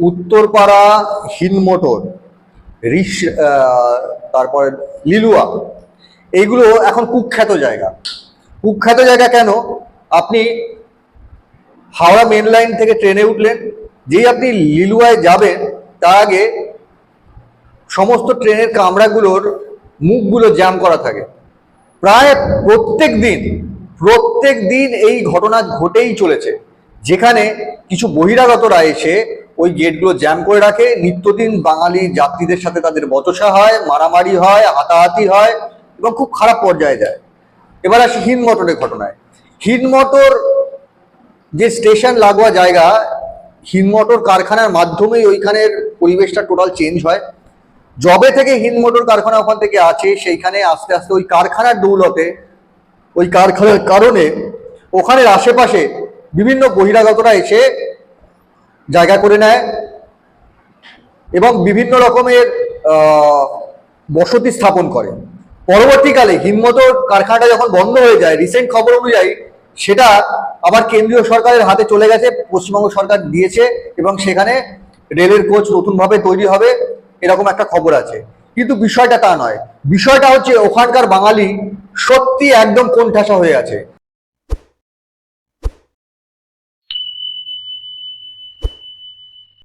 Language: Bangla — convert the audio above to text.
উত্তরপাড়া হিনমোটর রিস তারপরে লিলুয়া, এইগুলো এখন কুখ্যাত জায়গা। কুখ্যাত জায়গা কেন? আপনি হাওড়া মেন লাইন থেকে ট্রেনে উঠলেন, যেই আপনি লিলুয়ায় যাবেন, তার আগে সমস্ত ট্রেনের কামরাগুলোর মুখগুলো জ্যাম করা থাকে। প্রায় প্রত্যেক দিন প্রত্যেক দিন এই ঘটনা ঘটেই চলেছে। যেখানে কিছু বহিরাগতরা এসে ওই গেটগুলো জ্যাম করে রাখে। নিত্যদিন বাঙালি যাত্রীদের সাথে তাদের বচসা হয়, মারামারি হয়, হাতাহাতি হয় এবং খুব খারাপ পর্যায়ে যায়। এবার আসি হিন মোটরের ঘটনায়। হিন মোটর যে স্টেশন লাগোয়া জায়গা হিন মোটর কারখানার মাধ্যমেই ওইখানের পরিবেশটা টোটাল চেঞ্জ হয়। জবে থেকে হিন মোটর কারখানা ওখান থেকে আছে, সেইখানে আস্তে আস্তে ওই কারখানার দৌলতে, ওই কারখানার কারণে ওখানের আশেপাশে বিভিন্ন বহিরাগতরা এসে জায়গা করে নেয় এবং বিভিন্ন রকমের বসতি স্থাপন করে। পরবর্তীকালে হিমমতর কারখানাটা যখন বন্ধ হয়ে যায় রিসেন্ট খবর অনুযায়ী সেটা আবার কেন্দ্রীয় সরকারের হাতে চলে গেছে, পশ্চিমবঙ্গ সরকার দিয়েছে এবং সেখানে রেলের কোচ নতুনভাবে তৈরি হবে, এরকম একটা খবর আছে। কিন্তু বিষয়টা তা নয়। বিষয়টা হচ্ছে ওখানকার বাঙালি সত্যি একদম কোণঠাসা হয়ে আছে।